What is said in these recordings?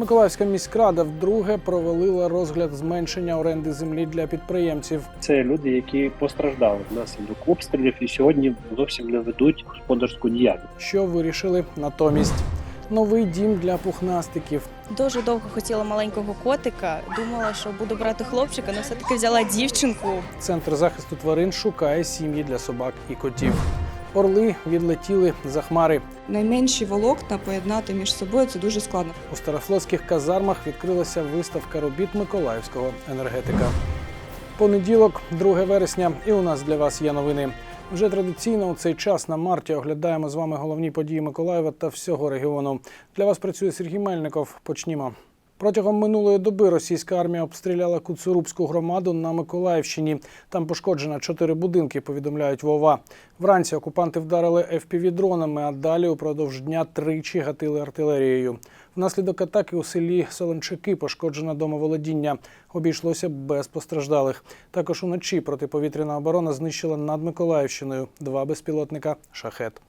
Миколаївська міськрада вдруге провалила розгляд зменшення оренди землі для підприємців. Це люди, які постраждали внаслідок обстрілів і сьогодні зовсім не ведуть господарську діяльність. Що вирішили натомість? Новий дім для пухнастиків. Дуже довго хотіла маленького котика. Думала, що буду брати хлопчика, але все-таки взяла дівчинку. Центр захисту тварин шукає сім'ї для собак і котів. Орли відлетіли за хмари. Найменші волокна поєднати між собою це дуже складно. У старофлотських казармах відкрилася виставка робіт миколаївського енергетика. Понеділок, 2 вересня, і у нас для вас є новини. Вже традиційно у цей час на марті оглядаємо з вами головні події Миколаєва та всього регіону. Для вас працює Сергій Мельников. Почнімо. Протягом минулої доби російська армія обстріляла Куцурубську громаду на Миколаївщині. Там пошкоджено чотири будинки, повідомляють Вова. Вранці окупанти вдарили FPV-дронами, а далі упродовж дня тричі гатили артилерією. Внаслідок атаки у селі Солончаки пошкоджено домоволодіння. Обійшлося без постраждалих. Також уночі протиповітряна оборона знищила над Миколаївщиною два безпілотника шахет.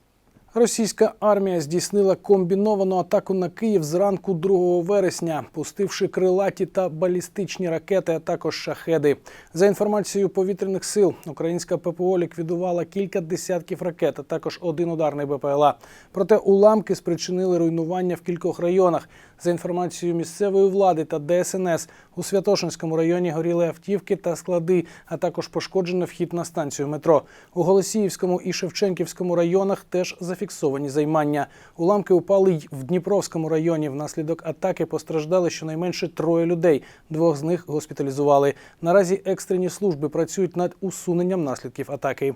Російська армія здійснила комбіновану атаку на Київ зранку 2 вересня, пустивши крилаті та балістичні ракети, а також шахеди. За інформацією повітряних сил, українська ППО ліквідувала кілька десятків ракет, а також один ударний БПЛА. Проте уламки спричинили руйнування в кількох районах. За інформацією місцевої влади та ДСНС, у Святошинському районі горіли автівки та склади, а також пошкоджено вхід на станцію метро. У Голосіївському і Шевченківському районах теж зафіксовані займання. Уламки упали й в Дніпровському районі. Внаслідок атаки постраждали щонайменше троє людей. Двох з них госпіталізували. Наразі екстрені служби працюють над усуненням наслідків атаки.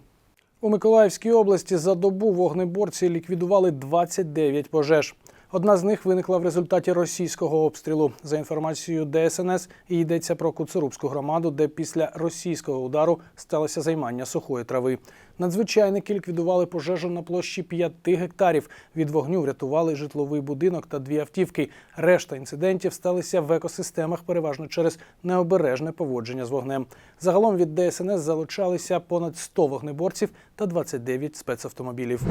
У Миколаївській області за добу вогнеборці ліквідували 29 пожеж. Одна з них виникла в результаті російського обстрілу. За інформацією ДСНС, йдеться про Куцурубську громаду, де після російського удару сталося займання сухої трави. Надзвичайники ліквідували пожежу на площі 5 гектарів. Від вогню врятували житловий будинок та дві автівки. Решта інцидентів сталися в екосистемах, переважно через необережне поводження з вогнем. Загалом від ДСНС залучалися понад 100 вогнеборців та 29 спецавтомобілів.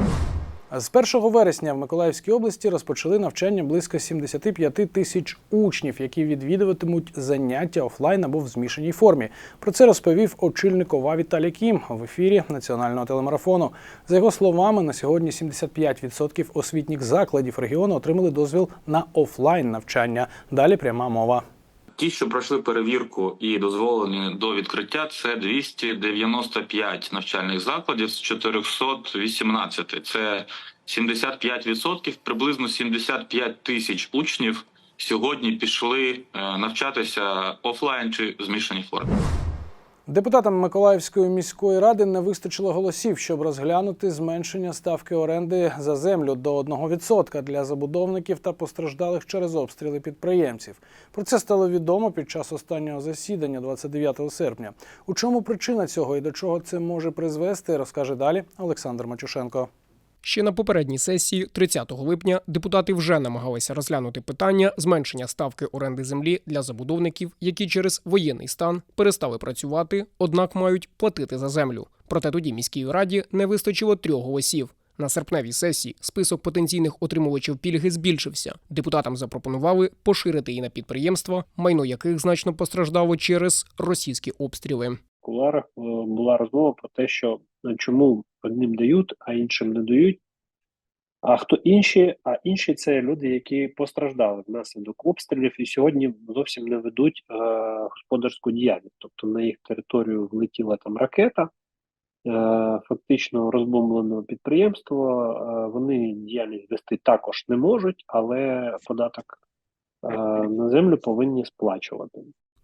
З 1 вересня в Миколаївській області розпочали навчання близько 75 тисяч учнів, які відвідуватимуть заняття офлайн або в змішаній формі. Про це розповів очільник ОВА Віталій Кім в ефірі національного телемарафону. За його словами, на сьогодні 75% освітніх закладів регіону отримали дозвіл на офлайн навчання. Далі пряма мова. Ті, що пройшли перевірку і дозволені до відкриття, це 295 навчальних закладів з 418. Це 75%, приблизно 75 тисяч учнів сьогодні пішли е, навчатися офлайн чи в змішаній формі. Депутатам Миколаївської міської ради не вистачило голосів, щоб розглянути зменшення ставки оренди за землю до 1% для забудовників та постраждалих через обстріли підприємців. Про це стало відомо під час останнього засідання 29 серпня. У чому причина цього і до чого це може призвести, розкаже далі Олександр Мачушенко. Ще на попередній сесії, 30 липня, депутати вже намагалися розглянути питання зменшення ставки оренди землі для забудовників, які через воєнний стан перестали працювати, однак мають платити за землю. Проте тоді міській раді не вистачило трьох голосів. На серпневій сесії список потенційних отримувачів пільги збільшився. Депутатам запропонували поширити її на підприємства, майно яких значно постраждало через російські обстріли. В кулуарах е, була розмова про те, що е, чому одним дають, а іншим не дають. А хто інші? А інші це люди, які постраждали внаслідок обстрілів і сьогодні зовсім не ведуть е, господарську діяльність. Тобто на їх територію влетіла там ракета, е, фактично розбомблено підприємство. Е, вони діяльність вести також не можуть, але податок е, на землю повинні сплачувати.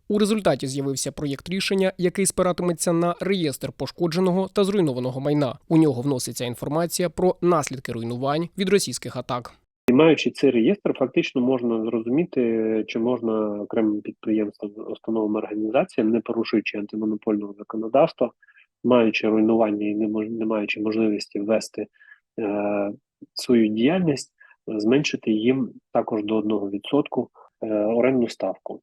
У результаті з'явився проєкт рішення, який спиратиметься на реєстр пошкодженого та зруйнованого майна. У нього вноситься інформація про наслідки руйнувань від російських атак. Маючи цей реєстр, фактично можна зрозуміти, чи можна окремим підприємствам, установам організаціям, не порушуючи антимонопольного законодавства, маючи руйнування і не, маючи можливості ввести е, свою діяльність, зменшити їм також до 1% е, орендну ставку.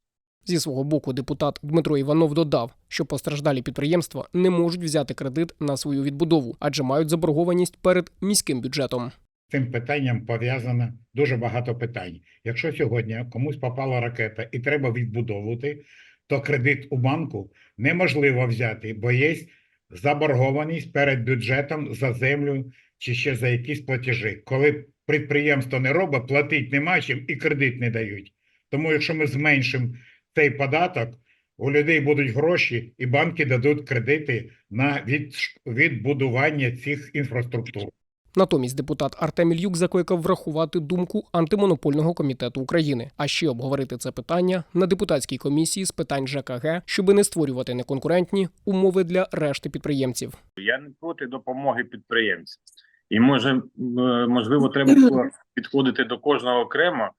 Зі свого боку, депутат Дмитро Іванов додав, що постраждалі підприємства не можуть взяти кредит на свою відбудову, адже мають заборгованість перед міським бюджетом. цим питанням пов'язано дуже багато питань. Якщо сьогодні комусь попала ракета і треба відбудовувати, то кредит у банку неможливо взяти, бо є заборгованість перед бюджетом за землю чи ще за якісь платежі. Коли підприємство не робить, платить нема чим і кредит не дають. Тому якщо ми зменшимо цей податок, у людей будуть гроші, і банки дадуть кредити на відбудування цих інфраструктур. Натомість депутат Артем Ільюк закликав врахувати думку антимонопольного комітету України, а ще обговорити це питання на депутатській комісії з питань ЖКГ, щоби не створювати неконкурентні умови для решти підприємців. Я не проти допомоги підприємцям. І може, е, можливо, треба підходити до кожного окремо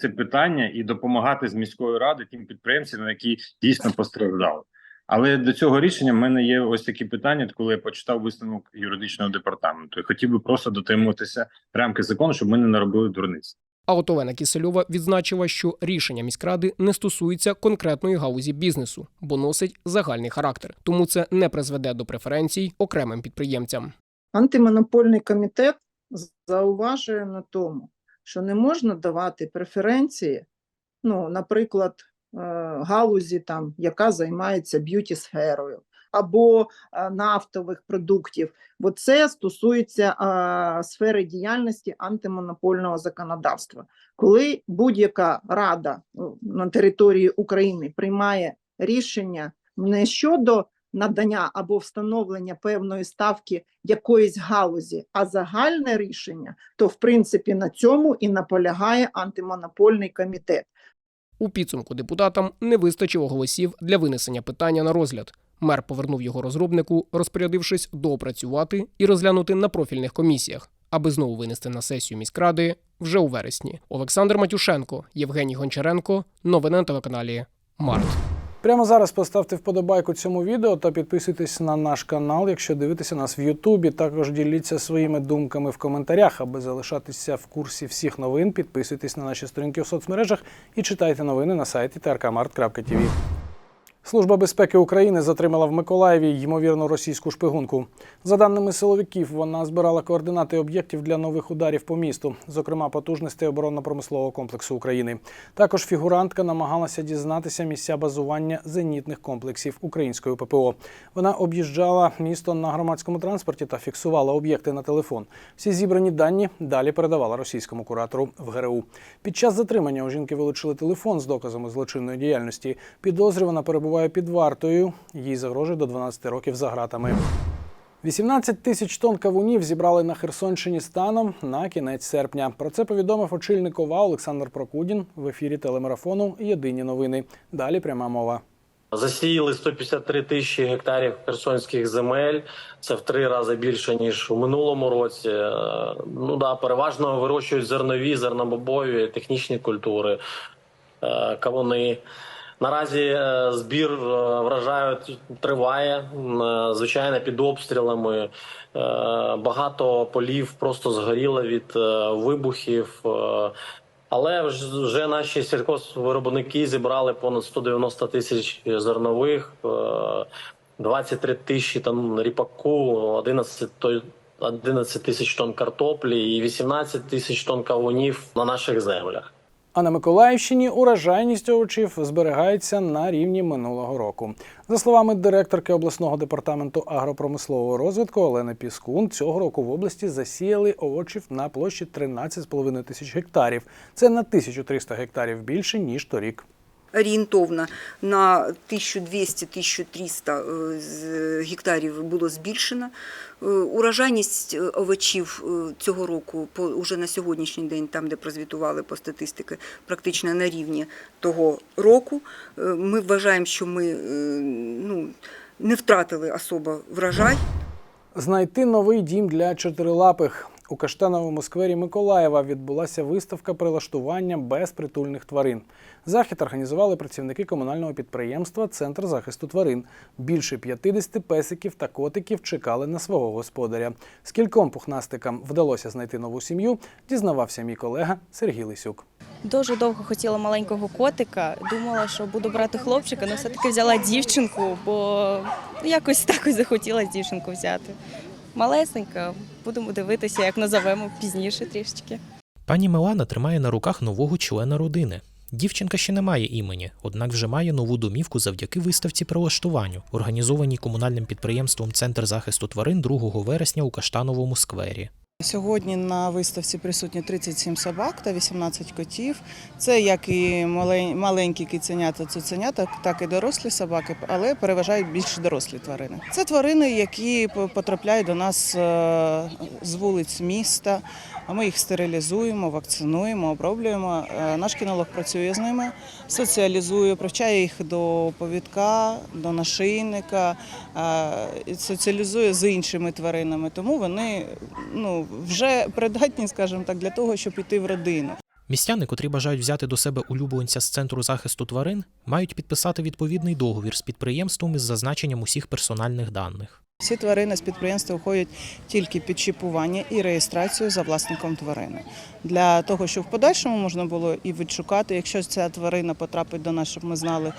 це питання і допомагати з міської ради тим підприємцям, які дійсно постраждали. Але до цього рішення в мене є ось такі питання, коли я почитав висновок юридичного департаменту. І хотів би просто дотримуватися рамки закону, щоб ми не наробили дурниць. А от Олена Киселєва відзначила, що рішення міськради не стосується конкретної гаузі бізнесу, бо носить загальний характер, тому це не призведе до преференцій окремим підприємцям. Антимонопольний комітет зауважує на тому, що не можна давати преференції, ну, наприклад, е, галузі, там, яка займається б'юті-сферою, або е, нафтових продуктів, бо це стосується е, сфери діяльності антимонопольного законодавства. Коли будь-яка рада ну, на території України приймає рішення не щодо надання або встановлення певної ставки якоїсь галузі, а загальне рішення, то в принципі на цьому і наполягає антимонопольний комітет. У підсумку депутатам не вистачило голосів для винесення питання на розгляд. Мер повернув його розробнику, розпорядившись доопрацювати і розглянути на профільних комісіях, аби знову винести на сесію міськради вже у вересні. Олександр Матюшенко, Євгеній Гончаренко. Новини на телеканалі Март. Прямо зараз поставте вподобайку цьому відео та підписуйтесь на наш канал, якщо дивитеся нас в Ютубі. Також діліться своїми думками в коментарях, аби залишатися в курсі всіх новин. Підписуйтесь на наші сторінки у соцмережах і читайте новини на сайті trkmart.tv. Служба безпеки України затримала в Миколаєві ймовірно російську шпигунку. За даними силовиків, вона збирала координати об'єктів для нових ударів по місту, зокрема потужностей оборонно-промислового комплексу України. Також фігурантка намагалася дізнатися місця базування зенітних комплексів української ППО. Вона об'їжджала місто на громадському транспорті та фіксувала об'єкти на телефон. Всі зібрані дані далі передавала російському куратору в ГРУ. Під час затримання у жінки вилучили телефон з доказами злочинної діяльності. Підозрювана перебуває під вартою. Їй загрожує до 12 років за ґратами. 18 тисяч тонн кавунів зібрали на Херсонщині станом на кінець серпня. Про це повідомив очільник ОВА Олександр Прокудін в ефірі телемарафону Єдині новини. Далі пряма мова. Засіяли 153 тисячі гектарів херсонських земель. Це в три рази більше ніж у минулому році. Е, Ну да, переважно вирощують зернові, зернобобові, технічні культури, е, кавуни. Наразі е, збір е, триває, м, е, звичайно, під обстрілами. Багато полів просто згоріло від вибухів. але вже наші сільхозвиробники зібрали понад 190 тисяч зернових, е, 23 тисячі тонн ріпаку, 11 той- 11 тисяч тонн картоплі і 18 тисяч тонн кавунів на наших землях. А на Миколаївщині урожайність овочів зберігається на рівні минулого року. За словами директорки обласного департаменту агропромислового розвитку Олени Піскун, цього року в області засіяли овочів на площі 13,5 тисяч гектарів. Це на 1300 гектарів більше ніж торік. Орієнтовно на 1200-1300 е, гектарів було збільшено. Е, Урожайність е, овочів е, цього року уже на сьогоднішній день, там де прозвітували по статистиці, практично на рівні того року. Е, Ми вважаємо, що ми е, ну, не втратили особо врожай. Знайти новий дім для чотирилапих. У Каштановому сквері Миколаєва відбулася виставка прилаштування безпритульних тварин. Захід організували працівники комунального підприємства Центр захисту тварин. Більше 50 песиків та котиків чекали на свого господаря. Скільком пухнастикам вдалося знайти нову сім'ю, дізнавався мій колега Сергій Лисюк. Дуже довго хотіла маленького котика. Думала, що буду брати хлопчика, але все-таки взяла дівчинку, бо якось так захотіла дівчинку взяти. Малесенька. Будемо дивитися, як назовемо пізніше трішечки. Пані Милана тримає на руках нового члена родини. Дівчинка ще не має імені, однак вже має нову домівку завдяки виставці прилаштуванню, організованій комунальним підприємством Центр захисту тварин 2 вересня у Каштановому сквері. Сьогодні на виставці присутні 37 собак та 18 котів. Це як і малень- маленькі киценята, цуценята, так і дорослі собаки, але переважають більш дорослі тварини. Це тварини, які по- потрапляють до нас е, з вулиць міста. Ми їх стерилізуємо, вакцинуємо, оброблюємо. Е, Наш кінолог працює з ними, соціалізує, привчає їх до повідка, до нашийника, е, соціалізує з іншими тваринами. Тому вони ну, вже придатні, скажімо так, для того, щоб іти в родину. Містяни, котрі бажають взяти до себе улюбленця з центру захисту тварин, мають підписати відповідний договір з підприємством із зазначенням усіх персональних даних. Всі тварини з підприємства входять тільки під чіпування і реєстрацію за власником тварини. Для того, щоб в подальшому можна було і відшукати, якщо ця тварина потрапить до нас, щоб ми знали,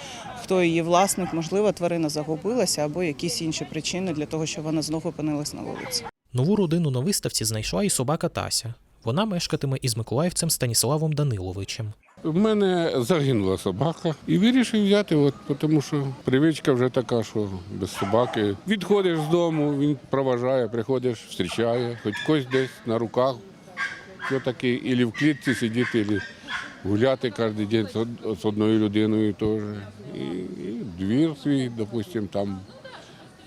хто її власник, можливо, тварина загубилася або якісь інші причини для того, щоб вона знову опинилась на вулиці. Нову родину на виставці знайшла і собака Тася. Вона мешкатиме із миколаївцем Станіславом Даниловичем. У мене загинула собака і вирішив взяти, от, тому що привичка вже така, що без собаки. Відходиш з дому, він проважає, приходиш, зустрічає, хоч когось десь на руках. Що таке, і в клітці сидіти, і гуляти кожен день з одною людиною теж. І, і двір свій, допустимо, там.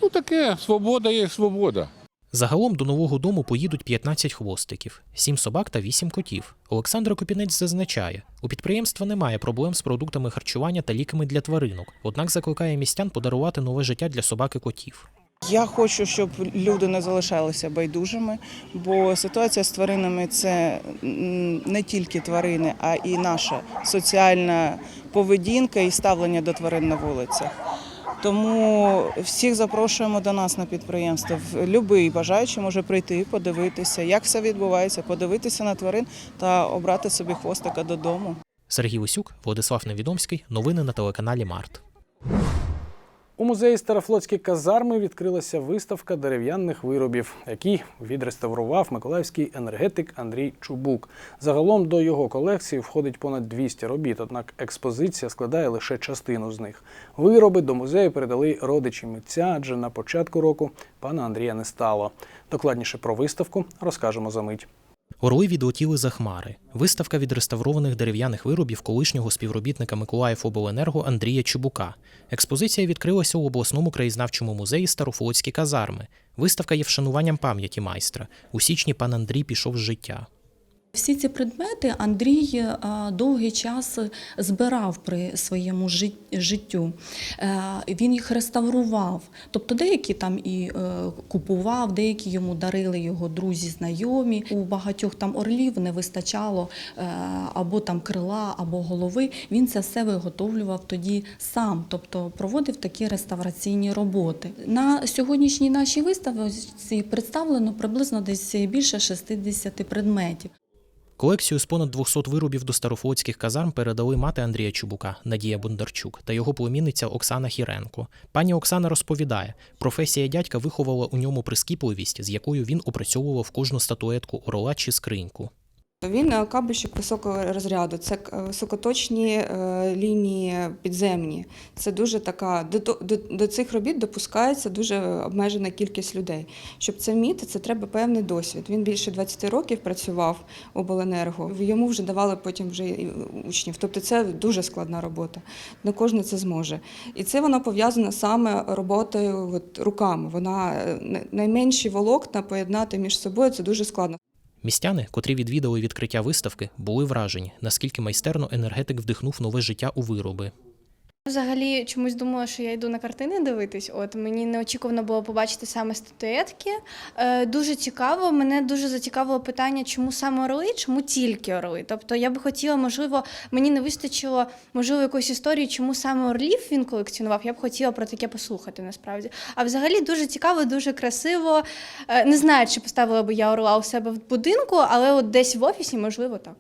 Ну таке, свобода є свобода. Загалом до нового дому поїдуть 15 хвостиків, 7 собак та 8 котів. Олександр Копінець зазначає, у підприємства немає проблем з продуктами харчування та ліками для тваринок, однак закликає містян подарувати нове життя для собак і котів. Я хочу, щоб люди не залишалися байдужими, бо ситуація з тваринами це не тільки тварини, а і наша соціальна поведінка і ставлення до тварин на вулицях. Тому всіх запрошуємо до нас на підприємство. Любий бажаючий може прийти, подивитися, як все відбувається, подивитися на тварин та обрати собі хвостика додому. Сергій Усюк, Владислав Невідомський. Новини на телеканалі Март. У музеї Старофлотські казарми відкрилася виставка дерев'яних виробів, який відреставрував миколаївський енергетик Андрій Чубук. Загалом до його колекції входить понад 200 робіт, однак експозиція складає лише частину з них. Вироби до музею передали родичі митця, адже на початку року пана Андрія не стало. Докладніше про виставку розкажемо за мить. Орли відлетіли за хмари. Виставка відреставрованих дерев'яних виробів колишнього співробітника Миколаївобленерго Андрія Чубука. Експозиція відкрилася у обласному краєзнавчому музеї Старофлотські казарми. Виставка є вшануванням пам'яті майстра. У січні пан Андрій пішов з життя. Всі ці предмети Андрій е, довгий час збирав при своєму жит- життю. Е, Він їх реставрував. Тобто деякі там і е, купував, деякі йому дарили його друзі, знайомі. У багатьох там орлів не вистачало або там крила, або голови. Він це все виготовлював тоді сам, тобто проводив такі реставраційні роботи. На сьогоднішній нашій виставці представлено приблизно десь більше 60 предметів. Колекцію з понад 200 виробів до старофлотських казарм передали мати Андрія Чубука Надія Бондарчук та його племінниця Оксана Хіренко. Пані Оксана розповідає, професія дядька виховала у ньому прискіпливість, з якою він опрацьовував кожну статуетку орла чи скриньку. Він е, кабельщик високого розряду, це е, високоточні е, лінії підземні. Це дуже така до, до, до цих робіт допускається дуже обмежена кількість людей. Щоб це вміти, це треба певний досвід. Він більше 20 років працював у Обленерго. Йому вже давали потім вже учнів. Тобто це дуже складна робота. Не кожен це зможе. І це воно пов'язано саме роботою от, руками. Вона найменші волокна поєднати між собою це дуже складно. Містяни, котрі відвідали відкриття виставки, були вражені, наскільки майстерно енергетик вдихнув нове життя у вироби. Взагалі чомусь думала, що я йду на картини дивитись. От мені неочікувано було побачити саме статуетки. Е, дуже цікаво. Мене дуже зацікавило питання, чому саме орли, чому тільки орли. Тобто я би хотіла, можливо, мені не вистачило можливо якоїсь історії, чому саме орлів він колекціонував. Я б хотіла про таке послухати насправді. А взагалі дуже цікаво, дуже красиво. Е, не знаю, чи поставила би я орла у себе в будинку, але от десь в офісі, можливо, так.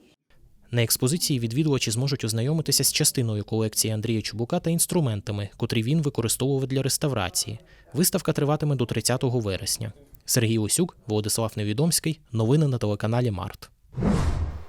На експозиції відвідувачі зможуть ознайомитися з частиною колекції Андрія Чубука та інструментами, котрі він використовував для реставрації. Виставка триватиме до 30 вересня. Сергій Усюк, Владислав Невідомський. Новини на телеканалі Март.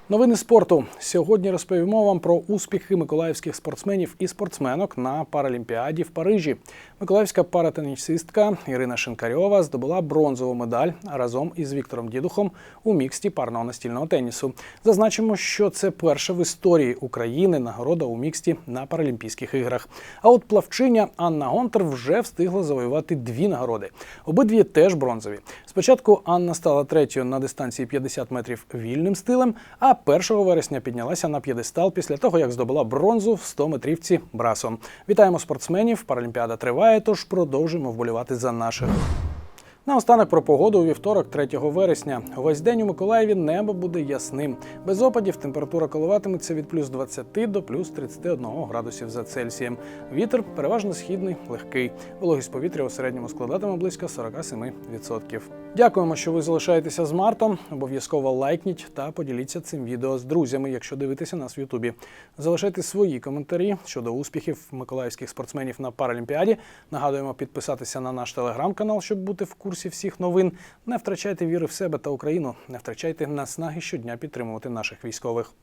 Новини спорту. Сьогодні розповімо вам про успіхи миколаївських спортсменів і спортсменок на Паралімпіаді в Парижі. Миколаївська паратенісистка Ірина Шинкарьова здобула бронзову медаль разом із Віктором Дідухом у міксті парного настільного тенісу. Зазначимо, що це перша в історії України нагорода у міксті на Паралімпійських іграх. А от плавчиня Анна Гонтер вже встигла завоювати дві нагороди. Обидві теж бронзові. Спочатку Анна стала третьою на дистанції 50 метрів вільним стилем, а 1 вересня піднялася на п'єдестал після того, як здобула бронзу в 100 метрівці брасом. Вітаємо спортсменів! Паралімпіада триває, тож продовжуємо вболівати за наших. Наостанок про погоду у вівторок, 3 вересня. Увесь день у Миколаєві небо буде ясним. Без опадів температура коливатиметься від плюс 20 до плюс 31 градусів за Цельсієм. Вітер переважно східний, легкий. Вологість повітря у середньому складатиме близько 47%. Дякуємо, що ви залишаєтеся з Мартом. Обов'язково лайкніть та поділіться цим відео з друзями, якщо дивитеся нас в Ютубі. Залишайте свої коментарі щодо успіхів миколаївських спортсменів на Паралімпіаді. Нагадуємо підписатися на наш телеграм-канал, щоб бути в курсі всіх новин. Не втрачайте віри в себе та Україну. Не втрачайте наснаги щодня підтримувати наших військових.